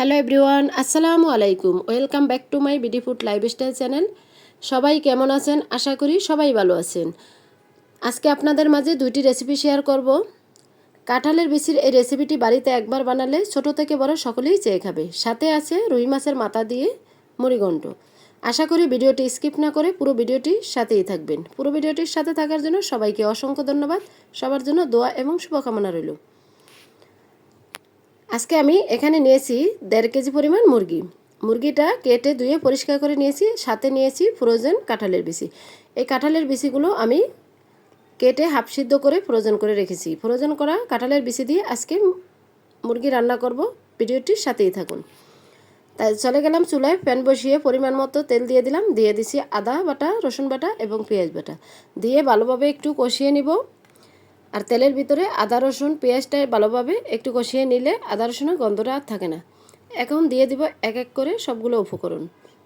Hello everyone আসসালামু আলাইকুম welcome back to my BD food lifestyle channel সবাই কেমন আছেন? আশা করি সবাই ভালো আছেন। আজকে আপনাদের মাঝে দুইটি রেসিপি শেয়ার করব। কাঁঠালের বিচির এই রেসিপিটি বাড়িতে একবার বানালে ছোট থেকে বড় সকলেই চেয়ে খাবে। সাথে আছে রুই মাছের মাথা দিয়ে মুড়িঘণ্ট। আশা করি ভিডিওটি স্কিপ না করে পুরো ভিডিওটি সাথেই থাকবেন। পুরো ভিডিওটির সাথে থাকার জন্য সবাইকে অসংখ্য ধন্যবাদ। সবার জন্য দোয়া এবং শুভকামনা রইল। আজকে আমি এখানে নিয়েছি দেড় কেজি পরিমাণ মুরগি। মুরগিটা কেটে ধুয়ে পরিষ্কার করে নিয়েছি, সাথে নিয়েছি ফ্রোজেন কাঁঠালের বিচি। এই কাঁঠালের বিচিগুলো আমি কেটে হাফ সিদ্ধ করে ফ্রোজেন করে রেখেছি। ফ্রোজেন করা কাঁঠালের বিচি দিয়ে আজকে মুরগি রান্না করব। ভিডিওটির সাথেই থাকুন। তাই চলে গেলাম চুলায়, প্যান বসিয়ে পরিমাণ মতো তেল দিয়ে দিলাম। দিয়ে দিছি আদা বাটা, রসুন বাটা এবং পেঁয়াজ বাটা। দিয়ে ভালোভাবে একটু কষিয়ে নিব। আর তেলের ভিতরে আদা, রসুন, পেঁয়াজটা ভালোভাবে একটু কষিয়ে নিলে আদা, রসুনের গন্ধটা আর থাকে না। এখন দিয়ে দিব এক এক করে সবগুলো উপকরণ।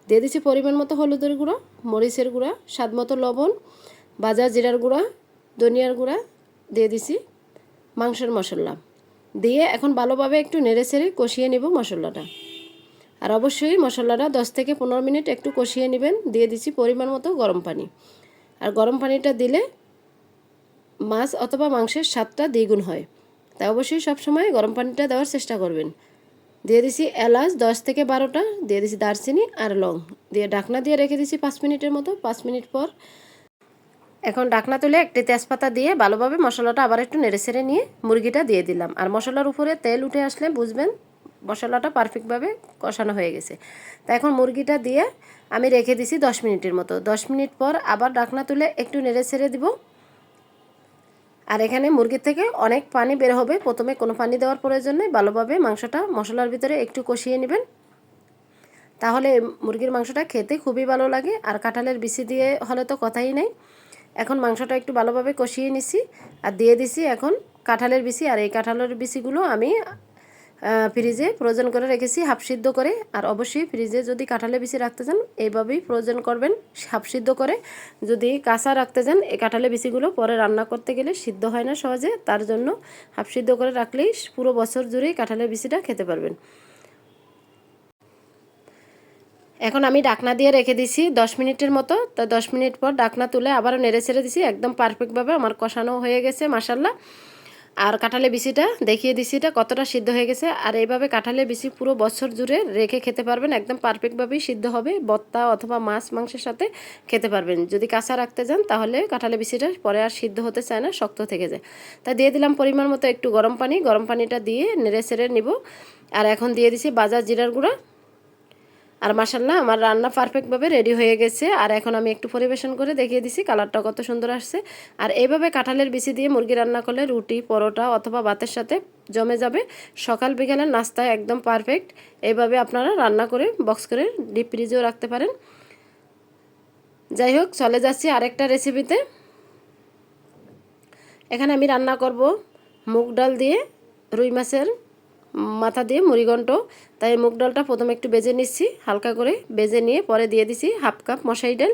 দিয়ে দিচ্ছি পরিমাণ মতো হলুদের গুঁড়ো, মরিচের গুঁড়া, স্বাদ মতো লবণ, বাজার জিরার গুঁড়া, ধনিয়ার গুঁড়া, দিয়ে দিছি মাংসের মশলা। দিয়ে এখন ভালোভাবে একটু নেড়ে ছেড়ে কষিয়ে নিব মশলাটা। আর অবশ্যই মশলাটা দশ থেকে পনেরো মিনিট একটু কষিয়ে নেবেন। দিয়ে দিচ্ছি পরিমাণ মতো গরম পানি। আর গরম পানিটা দিলে মাছ অথবা মাংসের স্বাদটা দ্বিগুণ হয়। তাই অবশ্যই সবসময় গরম পানিটা দেওয়ার চেষ্টা করবেন। দিয়ে দিছি এলাচ দশ থেকে বারোটা, দিয়ে দিছি দারচিনি আর লং। দিয়ে ডাকনা দিয়ে রেখে দিছি পাঁচ মিনিটের মতো। পাঁচ মিনিট পর এখন ডাকনা তুলে একটি তেজপাতা দিয়ে ভালোভাবে মশলাটা আবার একটু নেড়ে ছেড়ে নিয়ে মুরগিটা দিয়ে দিলাম। আর মশলার উপরে তেল উঠে আসলে বুঝবেন মশলাটা পারফেক্টভাবে কষানো হয়ে গেছে। তা এখন মুরগিটা দিয়ে আমি রেখে দিছি দশ মিনিটের মতো। দশ মিনিট পর আবার ডাকনা তুলে একটু নেড়ে ছেড়ে দিব। আর এখানে মুরগির থেকে অনেক পানি বের হবে। প্রথমে কোনো পানি দেওয়ার প্রয়োজন নেই। ভালোভাবে মাংসটা মশলার ভিতরে একটু কষিয়ে নেবেন। তাহলে মুরগির মাংসটা খেতে খুবই ভালো লাগে। আর কাঁঠালের বিচি দিয়ে হলে তো কথাই নেই। এখন মাংসটা একটু ভালোভাবে কষিয়ে নিছি। আর দিয়ে দিছি এখন কাঁঠালের বিচি। আর এই কাঁঠালের বিচিগুলো আমি ফ্রিজে ফ্রোজেন করে রেখেছি, হাফ সিদ্ধ করে। আর অবশ্যই ফ্রিজে যদি কাঁঠালে বিচি রাখতে চান এইভাবেই ফ্রোজেন করবেন, হাফ সিদ্ধ করে। যদি কাঁচা রাখতে চান, এই কাঁঠালে বিচিগুলো পরে রান্না করতে গেলে সিদ্ধ হয় না সহজে। তার জন্য হাফ সিদ্ধ করে রাখলেই পুরো বছর জুড়েই কাঁঠালের বিচিটা খেতে পারবেন। এখন আমি ডাকনা দিয়ে রেখে দিছি দশ মিনিটের মতো। তো দশ মিনিট পর ডাকনা তুলে আবারও নেড়ে ছেড়ে দিছি, একদম পারফেক্টভাবে আমার কষানো হয়ে গেছে মাসাল্লাহ আর কাঁঠালে বিচিটা, দেখিয়ে দিছি এটা কতটা সিদ্ধ হয়ে গেছে। আর এইভাবে কাঁঠালে বিচি পুরো বছর জুড়ে রেখে খেতে পারবেন, একদম পারফেক্টভাবেই সিদ্ধ হবে, বত্তা অথবা মাছ মাংসের সাথে খেতে পারবেন। যদি কাঁচা রাখতে যান তাহলে কাঁঠালে বিচিটা পরে আর সিদ্ধ হতে চায় না, শক্ত থেকে যায়। তা দিয়ে দিলাম পরিমাণ মতো একটু গরম পানি, গরম পানিটা দিয়ে নেড়ে সেড়ে নিব। আর এখন দিয়ে দিছি বাজার জিরার গুঁড়া। আর মাসাল্লাহ আমার রান্না পারফেক্টভাবে রেডি হয়ে গেছে। আর এখন আমি একটু পরিবেশন করে দেখিয়ে দিছি কালারটা কত সুন্দর আসছে। আর এইভাবে কাঁঠালের বিচি দিয়ে মুরগি রান্না করলে রুটি, পরোটা অথবা ভাতের সাথে জমে যাবে। সকাল বিকালের নাস্তায় একদম পারফেক্ট এইভাবে আপনারা রান্না করে বক্স করে ডিপ ফ্রিজেও রাখতে পারেন। যাই হোক, চলে যাচ্ছি আরেকটা রেসিপিতে এখানে আমি রান্না করব মুগ ডাল দিয়ে রুই মাছের মাথা দিয়ে মুড়িঘণ্ট তাই মুগ ডালটা প্রথমে একটু বেজে নিচ্ছি, হালকা করে বেজে নিয়ে পরে দিয়ে দিছি হাফ কাপ মশাই ডাল।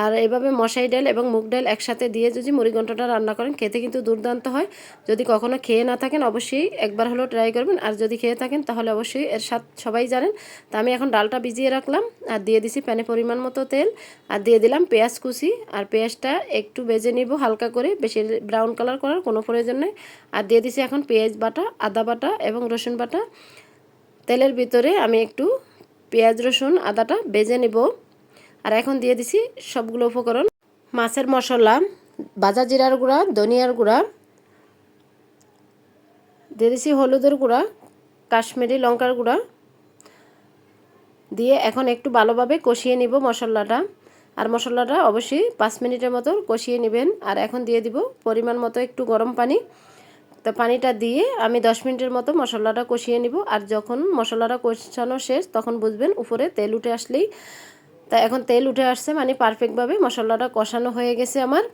আর এভাবে মশাই ডাল এবং মুগ ডাল একসাথে দিয়ে যদি মুড়িঘণ্টটা রান্না করেন, খেতে কিন্তু দুর্দান্ত হয়। যদি কখনো খেয়ে না থাকেন, অবশ্যই একবার হলেও ট্রাই করবেন। আর যদি খেয়ে থাকেন, তাহলে অবশ্যই এর স্বাদ সবাই জানেন। তা আমি এখন ডালটা ভিজিয়ে রাখলাম আর দিয়ে দিছি প্যানে পরিমাণ মতো তেল। আর দিয়ে দিলাম পেঁয়াজ কুচি। আর পেঁয়াজটা একটু বেজে নিব হালকা করে, বেশি ব্রাউন কালার করার কোনো প্রয়োজন নেই। আর দিয়ে দিছি এখন পেঁয়াজ বাটা, আদা বাটা এবং রসুন বাটা। তেলের ভিতরে আমি একটু পেঁয়াজ, রসুন, আদাটা বেজে নেব। আর এখন দিয়ে দিছি সবগুলো উপকরণ। মাছের মশলা, বাজা জিরার গুঁড়া, ধনিয়ার গুঁড়া। দিয়ে দিছি হলুদের গুঁড়া, কাশ্মীরি লঙ্কার গুঁড়া। দিয়ে এখন একটু ভালোভাবে কষিয়ে নিব মশলাটা। আর মশলাটা অবশ্যই পাঁচ মিনিটের মতো কষিয়ে নেবেন। আর এখন দিয়ে দিব পরিমাণ মতো একটু গরম পানি। তো পানিটা দিয়ে আমি দশ মিনিটের মতো মশলাটা কষিয়ে নিব। আর যখন মশলাটা কষানো শেষ, তখন বুঝবেন উপরে তেল উঠে আসলেই, তা এখন তেল উঠে আসছে মানে পারফেক্টভাবে মশলাটা কষানো হয়ে গেছে আমার।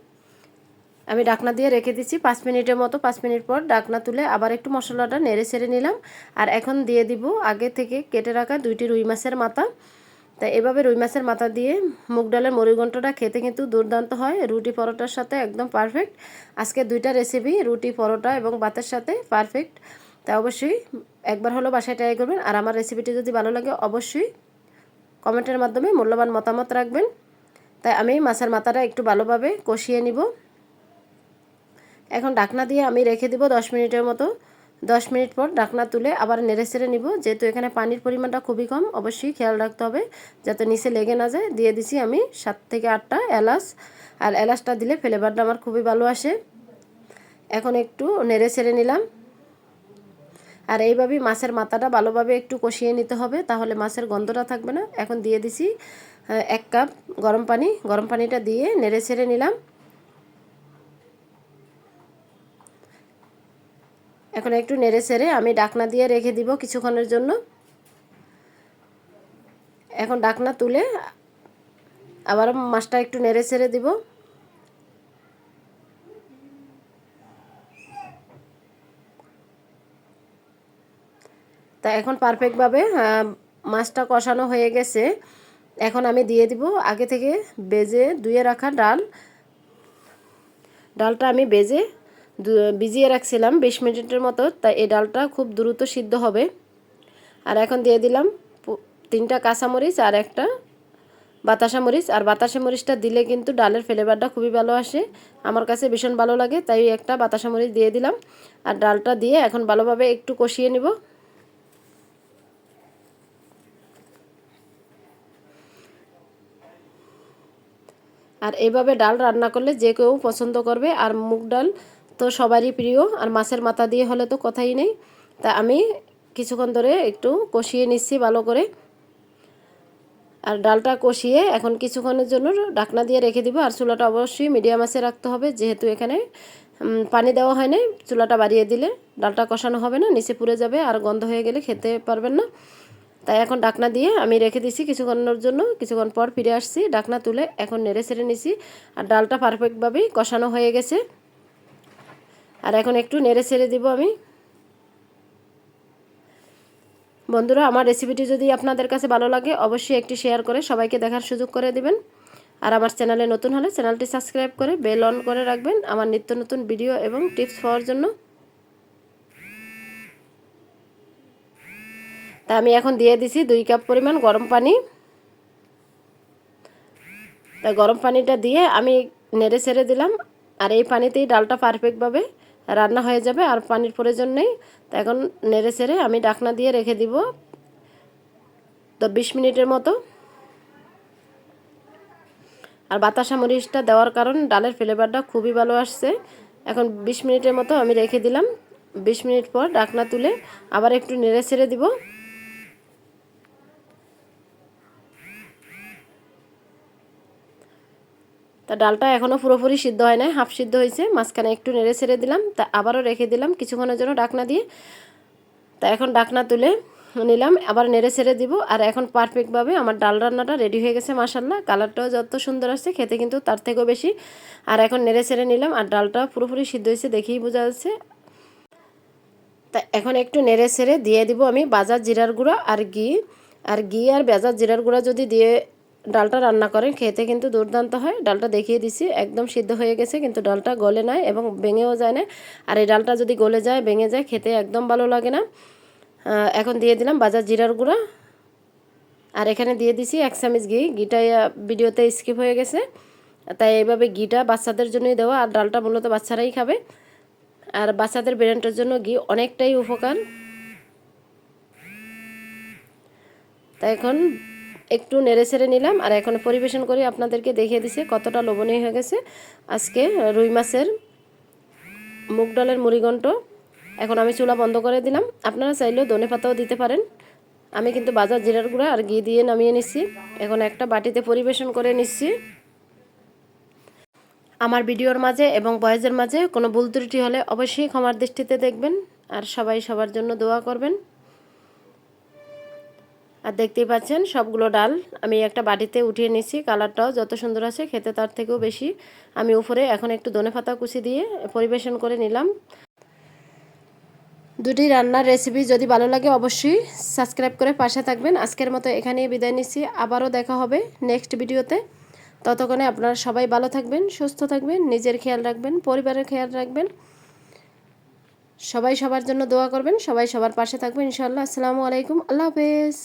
আমি ডাকনা দিয়ে রেখে দিচ্ছি পাঁচ মিনিটের মতো, পাঁচ মিনিট পর ডাকনা তুলে আবার একটু মশলাটা নেড়ে ছেড়ে নিলাম। আর এখন দিয়ে দিব আগে থেকে কেটে রাখা দুইটি রুই মাছের মাথা। তাই এভাবে রুই মাছের মাথা দিয়ে মুগ ডালের মুড়িঘণ্টটা খেতে কিন্তু দুর্দান্ত হয়। রুটি পরোটার সাথে একদম পারফেক্ট আজকে দুইটা রেসিপি রুটি, পরোটা এবং ভাতের সাথে পারফেক্ট তা অবশ্যই একবার হলো বাসায় ট্রাই করবেন। আর আমার রেসিপিটি যদি ভালো লাগে, অবশ্যই কমেন্টের মাধ্যমে মূল্যবান মতামত রাখবেন। তাই আমি মাছের মাথাটা একটু ভালোভাবে কষিয়ে নিব। এখন ডাকনা দিয়ে আমি রেখে দিব দশ মিনিটের মতো। দশ মিনিট পর ডাকনা তুলে আবার নেড়ে সেড়ে নিব। যেহেতু এখানে পানির পরিমাণটা খুবই কম, অবশ্যই খেয়াল রাখতে হবে যাতে নিচে লেগে না যায়। দিয়ে দিছি আমি সাত থেকে আটটা এলাচ। আর এলাচটা দিলে ফ্লেভারটা আমার খুবই ভালো আসে। এখন একটু নেড়ে ছেড়ে নিলাম। আর এইভাবেই মাছের মাথাটা ভালোভাবে একটু কষিয়ে নিতে হবে, তাহলে মাছের গন্ধটা থাকবে না। এখন দিয়ে দিছি এক কাপ গরম পানি। গরম পানিটা দিয়ে নেড়ে ছেড়ে নিলাম। এখন একটু নেড়ে ছেড়ে আমি ডাকনা দিয়ে রেখে দিব কিছুক্ষণের জন্য। এখন ডাকনা তুলে আবার মাছটা একটু নেড়ে ছেড়ে দিব। তা এখন পারফেক্টভাবে মাছটা কষানো হয়ে গেছে। এখন আমি দিয়ে দিব আগে থেকে বেজে ধুয়ে রাখা ডাল। ডালটা আমি বেজে ভিজিয়ে রাখছিলাম বিশ মিনিটের মতো, তাই এই ডালটা খুব দ্রুত সিদ্ধ হবে। আর এখন দিয়ে দিলাম তিনটা কাঁচামরিচ আর একটা বাতাসা মরিচ। আর বাতাসা মরিচটা দিলে কিন্তু ডালের ফ্লেভারটা খুবই ভালো আসে। আমার কাছে ভীষণ ভালো লাগে, তাই একটা বাতাসা মরিচ দিয়ে দিলাম। আর ডালটা দিয়ে এখন ভালোভাবে একটু কষিয়ে নিব। আর এভাবে ডাল রান্না করলে যে কেউ পছন্দ করবে। আর মুগ ডাল তো সবারই প্রিয়, আর মাছের মাথা দিয়ে হলে তো কথাই নেই। তা আমি কিছুক্ষণ ধরে একটু কষিয়ে নিচ্ছি ভালো করে। আর ডালটা কষিয়ে এখন কিছুক্ষণের জন্য ডাকনা দিয়ে রেখে দিব। আর চুলাটা অবশ্যই মিডিয়াম আছে রাখতে হবে, যেহেতু এখানে পানি দেওয়া হয় নাই। চুলাটা বাড়িয়ে দিলে ডালটা কষানো হবে না, নিচে পুড়ে যাবে আর গন্ধ হয়ে গেলে খেতে পারবেন না। তাই এখন ডাকনা দিয়ে আমি রেখে দিছি কিছুক্ষণের জন্য, কিছুক্ষণ পর ফিরে আসছি। ডাকনা তুলে এখন নেড়ে ছেড়ে নিছি। আর ডালটা পারফেক্টভাবেই কষানো হয়ে গেছে। আর এখন একটু নেড়ে ছেড়ে দিব আমি। বন্ধুরা, আমার রেসিপিটি যদি আপনাদের কাছে ভালো লাগে, অবশ্যই একটি শেয়ার করে সবাইকে দেখার সুযোগ করে দিবেন। আর আমার চ্যানেলে নতুন হলে চ্যানেলটি সাবস্ক্রাইব করে বেল অন করে রাখবেন আমার নিত্য নতুন ভিডিও এবং টিপস পাওয়ার জন্য। তা আমি এখন দিয়ে দিছি দুই কাপ পরিমাণ গরম পানি। তা গরম পানিটা দিয়ে আমি নেড়ে ছেড়ে দিলাম। আর এই পানিতেই ডালটা পারফেক্টভাবে রান্না হয়ে যাবে আর পানির প্রয়োজন নেই। তো এখন নেড়ে সেরে আমি ডাকনা দিয়ে রেখে দিব। তো বিশ মিনিটের মতো। আর বাতাসা মরিচটা দেওয়ার কারণ ডালের ফ্লেভারটা খুবই ভালো আসছে। এখন বিশ মিনিটের মতো আমি রেখে দিলাম। বিশ মিনিট পর ডাকনা তুলে আবার একটু নেড়ে ছেড়ে দিব। তা ডালটা এখনও পুরোপুরি সিদ্ধ হয় নাই, হাফ সিদ্ধ হয়েছে, মাঝখানে একটু নেড়ে ছেড়ে দিলাম, তা আবারও রেখে দিলাম কিছুক্ষণের জন্য ডাকনা দিয়ে। তা এখন ডাকনা তুলে নিলাম, আবার নেড়ে ছেড়ে দিব, আর এখন পারফেক্টভাবে আমার ডাল রান্নাটা রেডি হয়ে গেছে মাসাল্লাহ কালারটাও যত সুন্দর আসছে, খেতে কিন্তু তার থেকেও বেশি। আর এখন নেড়ে ছেড়ে নিলাম, আর ডালটা পুরোপুরি সিদ্ধ হয়েছে দেখেই বোঝা যাচ্ছে। তা এখন একটু নেড়ে ছেড়ে দিয়ে দিব আমি বাজার জিরার গুঁড়া আর ঘি। আর ঘি আর বাজার জিরার গুঁড়া যদি দিয়ে ডালটা রান্না করেন, খেতে কিন্তু দুর্দান্ত হয়। ডালটা দেখিয়ে দিছি, একদম সিদ্ধ হয়ে গেছে, কিন্তু ডালটা গলে নাই এবং ভেঙেও যায় না আর এই ডালটা যদি গলে যায়, ভেঙে যায়, খেতে একদম ভালো লাগে না। এখন দিয়ে দিলাম বাজার জিরার গুঁড়া। আর এখানে দিয়ে দিছি এক চামিচ ঘি। ঘিটা ভিডিওতে স্কিপ হয়ে গেছে। তাই এইভাবে ঘিটা বাচ্চাদের জন্যই দেওয়া। আর ডালটা মূলত বাচ্চারাই খাবে। আর বাচ্চাদের ব্রেনটার জন্য ঘি অনেকটাই উপকার। তাই এখন একটু নেড়ে ছেড়ে নিলাম আর এখন পরিবেশন করে আপনাদেরকে দেখিয়ে দিছে কতটা লোভনীয় হয়ে গেছে। আজকে রুই মাছের মুগ ডালের মুড়িঘণ্ট এখন আমি চুলা বন্ধ করে দিলাম। আপনারা চাইলেও ধনে পাতাও দিতে পারেন। আমি কিন্তু বাজার জিরার গুঁড়া আর ঘি দিয়ে নামিয়ে নিচ্ছি এখন একটা বাটিতে পরিবেশন করে নিচ্ছি আমার ভিডিওর মাঝে এবং বয়েজের মাঝে কোনো ভুল ত্রুটি হলে অবশ্যই ক্ষমার দৃষ্টিতে দেখবেন। আর সবাই সবার জন্য দোয়া করবেন। আর দেখতেই পাচ্ছেন, সবগুলো ডাল আমি একটা বাটিতে উঠিয়ে নিচ্ছি, কালারটাও যত সুন্দর আছে, খেতে তার থেকেও বেশি। আমি উপরে এখন একটু দনে পাতা কুচি দিয়ে পরিবেশন করে নিলাম। দুটি রান্নার রেসিপি যদি ভালো লাগে অবশ্যই সাবস্ক্রাইব করে পাশে থাকবেন। আজকের মতো এখানেই বিদায় নিচ্ছি, আবারও দেখা হবে নেক্সট ভিডিওতে ততক্ষণে আপনারা সবাই ভালো থাকবেন, সুস্থ থাকবেন, নিজের খেয়াল রাখবেন, পরিবারের খেয়াল রাখবেন। সবাই সবার জন্য দোয়া করবেন, সবাই সবার পাশে থাকবেন, ইনশাআল্লাহ। আসসালামু আলাইকুম, আল্লাহ হাফেজ।